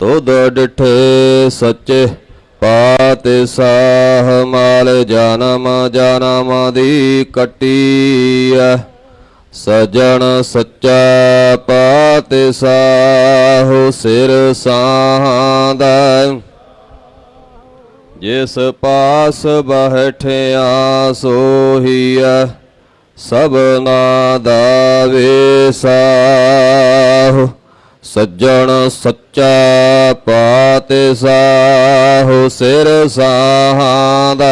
ਤੁਧ ਡਿਠੇ ਸੱਚੇ ਪਾਤਿ ਸਾਹ ਮਾਲ ਜਨਮ ਜਨਮ ਦੀ ਕਟੀਐ। ਸਜਣ ਸੱਚਾ ਪਾਤਿ ਸਾਹੁ ਸਿਰ ਸਾਂਦਾ ਜਿਸ ਪਾਸ ਬਹਿਠਿਆ ਸੋਹੀਐ ਸਭਨਾ ਦਾ ਵੇਸਾਹੁ ਸੱਜਣ ਸੱਚਾ ਪਾਤਿ ਸਾਹੁ ਸਿਰ ਸਾਂਦਾ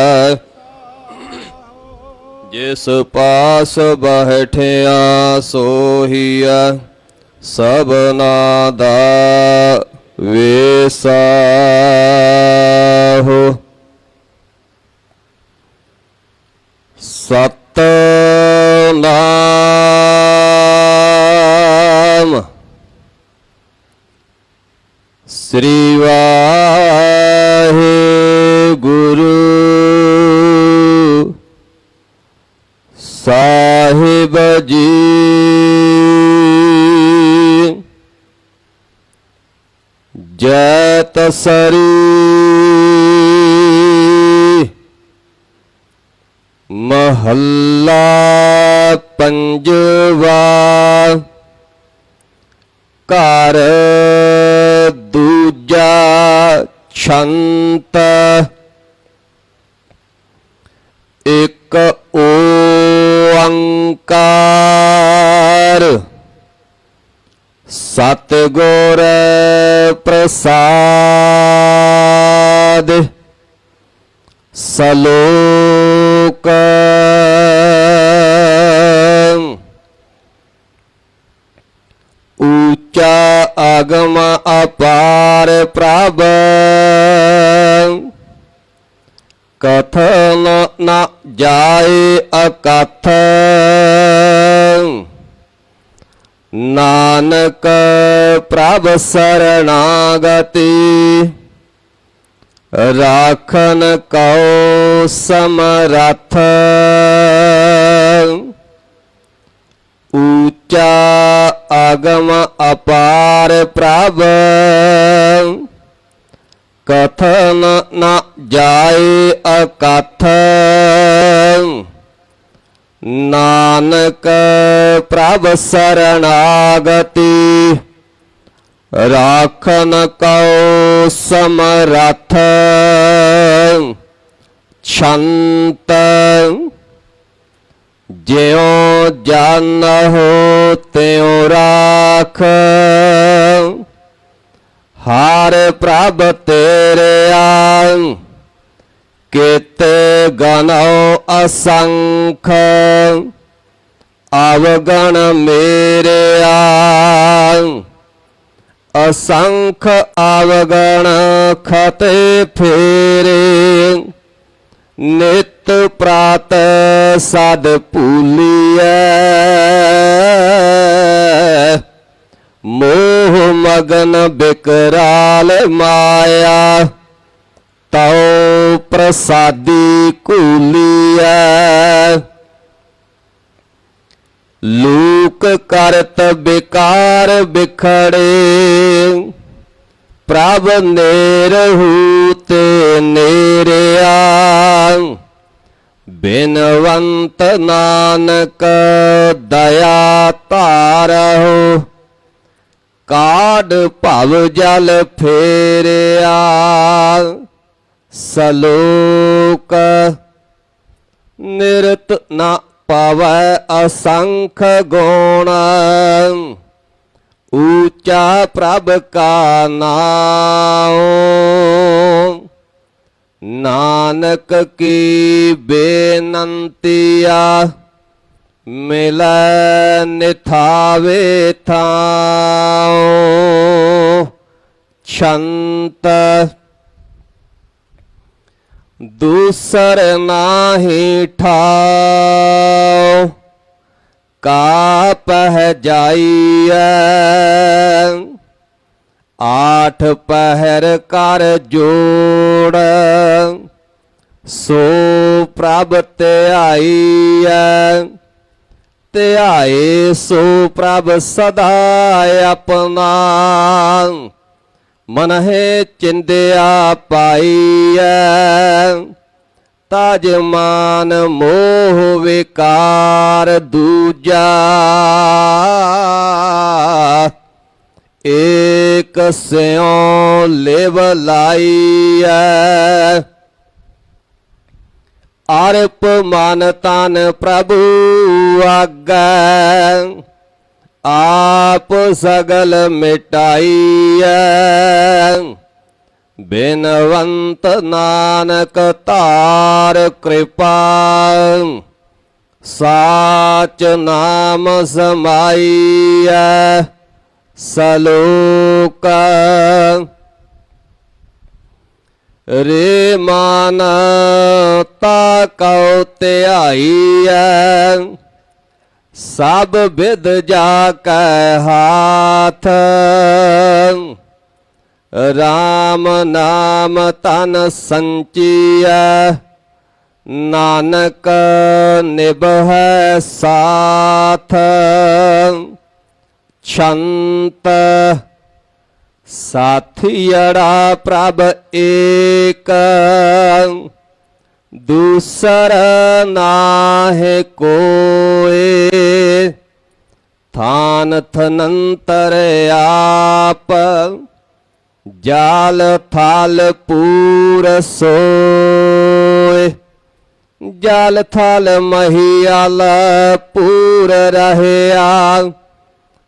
ਜਿਸ ਪਾਸ ਬਹਿਠਿਆ ਸੋਹੀਐ ਸਭਨਾ ਦਾ ਵੇਸਾਹੁ। ਸਤਨਾਮ ਸ੍ਰੀ ਵਾਹਿਗੁਰੂ। ਸਾਹਿਬ ਜੀ। ਜੈ ਤਸਰੀ। ਮਹੱਲਾ ਪੰਜਵਾ। ਘਰ ਦੂਜਾ ਛੰਤ ਇੱਕ ਓੰਕਾਰ ਸਤਿਗੁਰ ਪ੍ਰਸਾਦ ਸਲੋਕ ਨਾਨਕ ਪ੍ਰਭ ਸਰਣਾਗਤੀ ਰਾਖਨ ਕਉ ਸਮਰਥ ਊਚਾ ਅਗਮ ਅਪਾਰ ਪ੍ਰਭ ਕਥਨ ਨ ਜਾਏ ਅਕਥ। ਨਾਨਕ ਪ੍ਰਭ ਸਰਣਾਗਤੀ, ਰਾਖਨ ਕਉ ਸਮਰਥ, ਛੰਤ, ਜਿਉ ਜਨ ਹੋ ਤਿਉ ਰਾਖ, ਹਰ ਪ੍ਰਭ ਤੇਰੇ ਤੇਰਿਆ। ਕੀਤੇ ਗਨਉ ਅਸੰਖ, ਅਵਗਣ ਮੇਰਿਆ। ਅਸੰਖ, ਅਵਗਣ ਖਤੇ ਫੇਰੇ। ਨਿਤ ਪ੍ਰਾਤ ਸਦ ਭੂਲੀਐ। ਮੋਹ ਮਗਨ ਬਿਕਰਾਲ ਮਾਇਆ। ਤਉ ਪ੍ਰਸਾਦੀ ਕੂਲੀਐ। ਲੂਕ ਕਰਤ ਬਿਕਾਰ ਬਿਖੜੇ, ਪ੍ਰਭ ਨੇਰਹੂ ਤੇ ਨੇਰਿਆ। ਬਿਨਵੰਤ ਨਾਨਕ ਦਇਆ ਧਾਰਹੁ, ਕਾਢ ਭਵ ਜਲ ਫੇਰਿਆ। ਸਲੋਕ ਨਿਰਤ ਨਾ ਪਾਵੈ ਅਸੰਖ ਗੁਣ ਊਚਾ ਪ੍ਰਭ ਕਾ ਨਾਮ ਨਾਨਕ ਕੀ ਬੇਨੰਤੀਆ ਮਿਲੈ ਨਿਥਾਵੇ ਥਾਉ ਛੰਤ ਦੂਸਰ ਨਾਹੀ ਠਾਉ ਕਾ ਪਹਿ ਜਾਈਐ। ਆਠ ਪਹਿਰ ਕਰ ਜੋੜ, ਸੋ ਪ੍ਰਭ ਧਿਆਈਐ। ਧਿਆਏ ਸੋ ਪ੍ਰਭ ਸਦਾ ਆਪਣਾ। ਮਨ ਹੈ ਚਿੰਦਿਆ ਪਾਈਐ, ਤਾਜ ਮਾਨ ਮੋਹ ਵਿਕਾਰ ਦੂਜਾ। ਏਕ ਸਿਉ ਲਿਵ ਲਾਈਐ, ਅਰਪ ਮਨ ਤਨ ਪ੍ਰਭੂ ਆਗੈ। ਆਪ ਸਗਲ ਮਿਟਾਈਐ। ਬਿਨਵੰਤ ਨਾਨਕ ਧਾਰ ਕਿਰਪਾ। ਸਾਚ ਨਾਮ ਸਮਾਈਐ। ਸਲੋਕ। ਰੇ ਮਾਨ ਤਾ ਕਉ ਧਿਆਈਐ। ਸਭ ਵਿਦ ਜਾ ਕੈ ਹਾਥ। ਰਾਮ ਨਾਮ ਤਨ ਸੰਚੀਐ। ਨਾਨਕ ਨਿਭੈ ਸਾਥ। ਛੰਤ ਸਾਥੀੜਾ ਪ੍ਰਭ ਏਕ। ਦੂਸਰ ਨਾਹਿ ਕੋਏ, ਥਾਨ ਥਨੰਤਰ ਆਪ, ਜਾਲ ਥਾਲ ਪੂਰ ਸੋਏ। ਜਾਲ ਥਾਲ ਮਹੀਆਲ ਪੂਰ ਰਹਿਆ,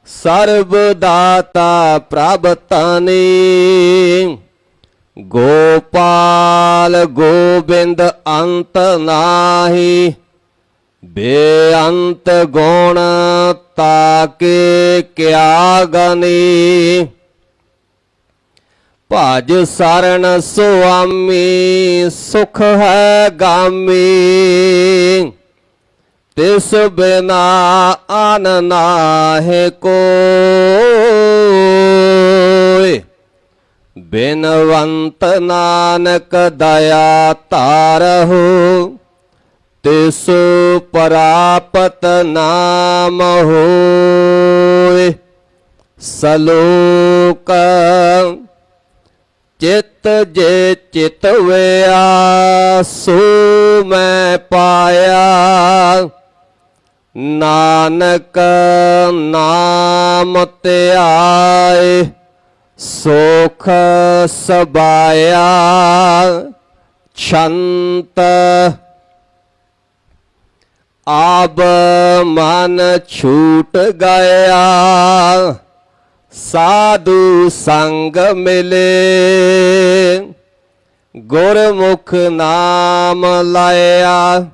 ਸਰਬ ਦਾਤਾ ਪ੍ਰਭ ਤਾਨੀ। ਗੋਪਾਲ ਗੋਬਿੰਦ ਅੰਤ ਨਾਹੀ, ਬੇਅੰਤ ਗੁਣ ਤਾਕੇ ਕਿਆ ਗਨੀ। ਭਜ ਸਰਣ ਸੁਆਮੀ, ਸੁਖ ਹੈ ਗਾਮੀ। ਤਿਸ ਬਿਨਾ ਆਨ ਨਾਹਿ ਕੋਇ ਬਿਨਵੰਤ ਨਾਨਕ ਦਇਆ ਧਾਰਹੁ ਤਿਸ ਪ੍ਰਾਪਤ ਨਾਮ ਹੋਇ ਸਲੋਕ, ਚਿਤ ਜੇ ਚਿਤ ਵਿਆ ਸੋ ਮੈਂ ਪਾਇਆ, ਨਾਨਕ ਨਾਮ ਧਿਆਏ। ਸੁਖ ਸਬਾਇਆ ਛੰਤ ਆਬ ਮਨ ਛੂਟ ਗਿਆ। ਸਾਧੂ ਸੰਗ ਮਿਲੇ। ਗੁਰਮੁਖ ਨਾਮ ਲਾਇਆ।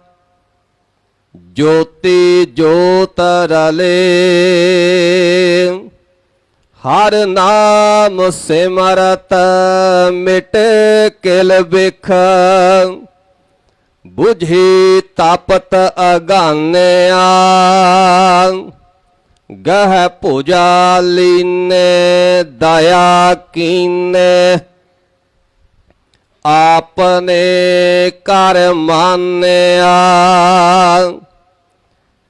ਜੋਤੀ ਜੋਤ ਰਲੇ। ਹਰ ਨਾਮ ਸਿਮਰਤ ਮਿਟ ਕਿਲ ਬਿਖ ਬੁਝੀ ਤਾਪਤ ਅਗਾਨਿਆ। ਗਹਿ ਪੂਜਾ ਲੀਨੇ, ਦਇਆ ਕੀਨੇ। ਆਪਨੇ ਕਰ ਮਾਨਿਆ।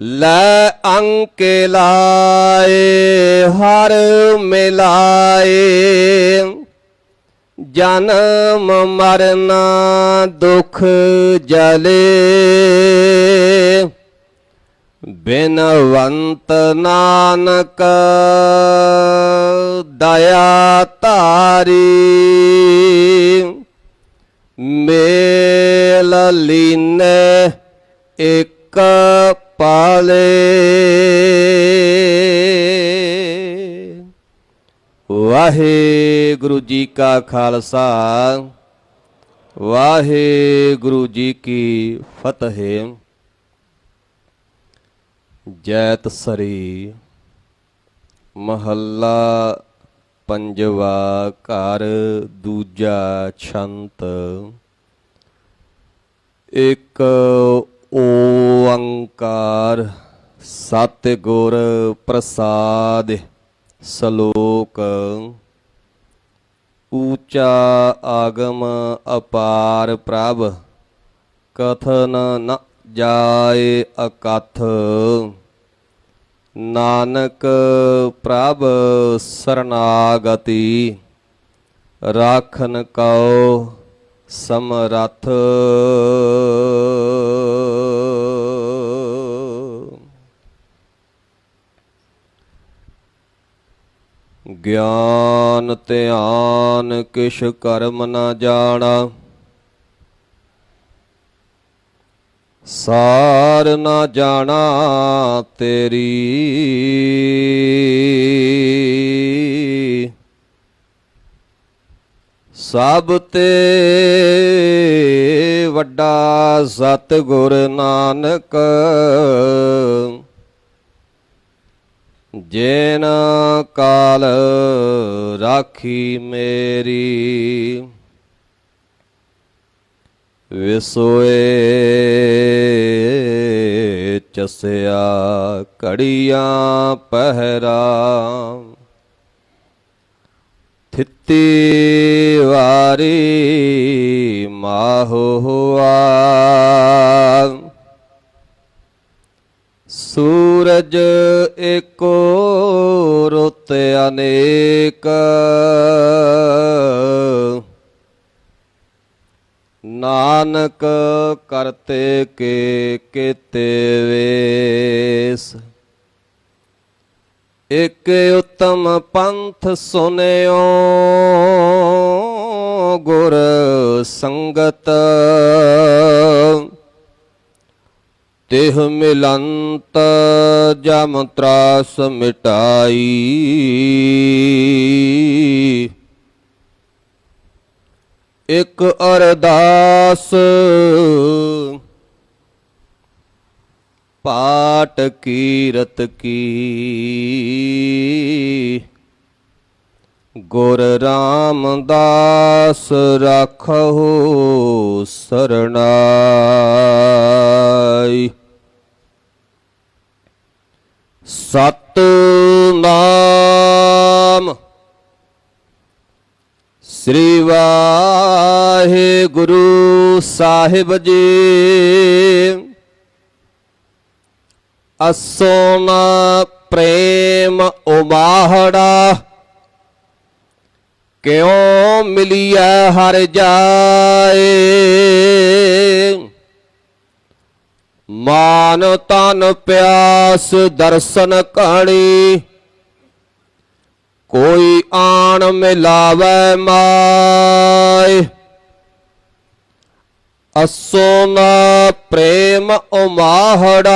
ਲੈ ਅੰਕ ਲਾਏ ਹਰ ਮਿਲਾਏ। ਜਨਮ ਮਰਨਾ ਦੁਖ ਜਲੇ। ਬਿਨਵੰਤ ਨਾਨਕ ਦਇਆ ਧਾਰੀ। ਮੇਲ ਲੀਨੇ ਇੱਕ ਪਾਲੇ। ਵਾਹਿਗੁਰੂ ਜੀ ਕਾ ਖਾਲਸਾ, ਵਾਹਿਗੁਰੂ ਜੀ ਕੀ ਫਤਿਹ। ਜੈਤ ਸਰੀ ਮਹੱਲਾ ਪੰਜਵਾ ਘਰ ਦੂਜਾ ਛੰਤ। ਇੱਕ ਓੰਕਾਰ ਸਤਿਗੁਰ ਪ੍ਰਸਾਦ ਸ਼ਲੋਕ ਊਚਾ ਆਗਮ ਅਪਾਰ ਪ੍ਰਭ, ਕਥਨ ਨ ਜਾਏ ਅਕਥ। ਨਾਨਕ ਪ੍ਰਭ ਸਰਨਾਗਤੀ, ਰਾਖਨ ਕਉ ਸਮਰਥ। ਗਿਆਨ ਧਿਆਨ ਕਿਛ ਕਰਮ ਨਾ ਜਾਣਾ। ਸਾਰ ਨਾ ਜਾਣਾ ਤੇਰੀ। ਸਭ ਤੇ ਵੱਡਾ ਸਤਿਗੁਰ ਨਾਨਕ। ਜੇਨ ਕਾਲ ਰਾਖੀ ਮੇਰੀ। ਵਿਸੋਏ ਚਸਿਆ ਘੜੀਆਂ ਪਹਿਰਾ। ਥਿੱਤੀ ਵਾਰੀ ਮਾਹੋ ਸੂਰਜ ਏਕੋ ਰੁੱਤ ਅਨੇਕ। ਨਾਨਕ ਕਰਤੇ ਕੇ ਕੀਤੇ ਵੇਸ। ਇਕ ਉਤਮ ਪੰਥ ਸੁਨਿਓ, ਗੁਰ ਸੰਗਤ। ਤਿਹ ਮਿਲੰਤ ਜਮ ਤਰਾਸ ਮਿਟਾਈ। ਇਕ ਅਰਦਾਸ ਪਾਠ ਕੀਰਤ ਕੀ। ਗੁਰ ਰਾਮਦਾਸ ਰਾਖੋ ਸਰਣਾਈ। ਸਤਨਾਮ ਸ੍ਰੀ ਵਾਹਿਗੁਰੂ ਸਾਹਿਬ ਜੀ। ਅਸੋਮ ਪ੍ਰੇਮ ਉਮਾਹੜਾ ਕਿਉ ਮਿਲਿਆ ਹਰ ਜਾਏ? ਮਾਨ ਤਨ ਪਿਆਸ ਦਰਸ਼ਨ ਕਣੀ, ਕੋਈ ਆਣ ਮਿਲਾਵੇ ਮਾਏ। ਅਸੋ ਨਾ ਪ੍ਰੇਮ ਉਮਾਹੜਾ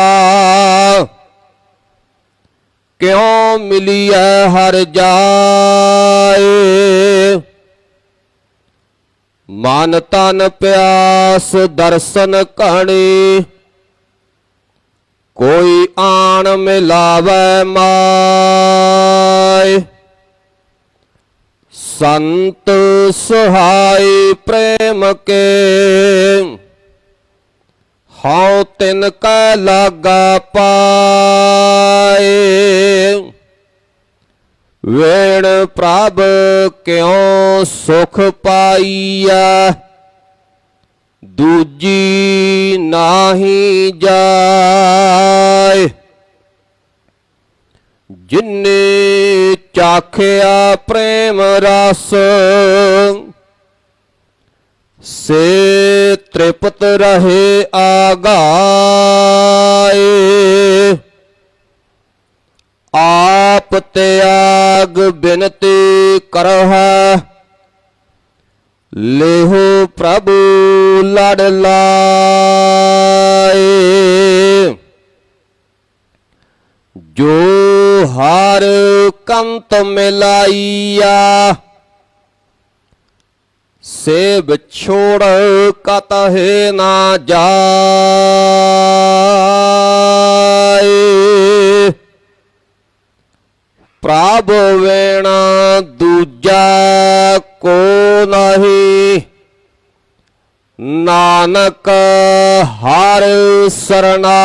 ਕਿਉ ਮਿਲਿਆ ਹਰ ਜਾਏ? ਮਨ ਤਨ ਪਿਆਸ ਦਰਸ਼ਨ ਕਣੀ, ਕੋਈ ਆਣ ਮਿਲਾਵੇ ਮਾਏ। ਸੰਤ ਸਹਾਈ ਪ੍ਰੇਮ ਕੇ ਹਉ ਤਿਨ ਕੈ ਲਾਗਾ ਪਾਏ। ਵੇਣ ਪ੍ਰਭ ਕਿਉ ਸੁਖ ਪਾਈਆ ਦੂਜੀ ਨਾਹੀ ਜਾਏ। ਜਿਨੇ ਚਾਖਿਆ ਪ੍ਰੇਮ ਰਸ ਸੇ ਤ੍ਰਿਪਤ ਰਹੇ ਆਗਾਏ। ਆਪ ਤਿਆਗ ਬਿਨਤੀ ਕਰਹੁ। ਲੇਹੋ ਪ੍ਰਭੂ ਲੜ ਲਾਏ। ਜੋ ਹਰ ਕੰਤ ਮਿਲਾਈਆ ਸੇ ਵਿਛੋੜ ਕਤਹਿ ਨਾ ਜਾਏ। ਪ੍ਰਭ ਵੇਣ ਦੂਜਾ ਕੋ ਨਹੀਂ। ਨਾਨਕ ਹਰ ਸਰਨਾਏ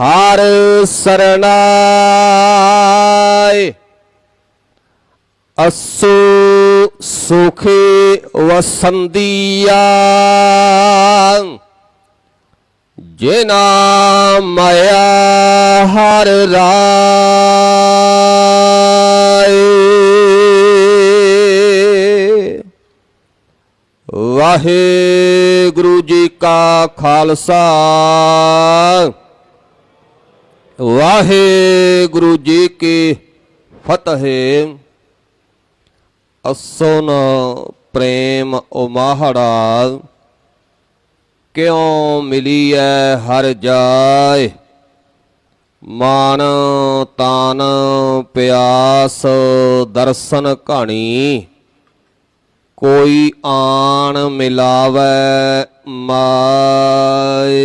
ਹਰ ਸਰਨਾਏ। ਅਸੂ ਸੁਖੀ ਵਸੰਦੀਆ। ਜਿਨਾ ਮਾਇਆ ਹਰ ਰਾਏ। ਵਾਹਿਗੁਰੂ ਜੀ ਕਾ ਖਾਲਸਾ। ਵਾਹਿਗੁਰੂ ਜੀ ਕੀ ਫਤਿਹ। ਅਸੋਨ ਪ੍ਰੇਮ ਉਮਾਹੜਾ ਕਿਉ ਮਿਲੀਐ ਹਰ ਜਾਏ? ਮਾਨ ਤਾਨ ਪਿਆਸ ਦਰਸ਼ਨ ਕਹਾਣੀ ਕੋਈ ਆਣ ਮਿਲਾਵੇ ਮਾਏ।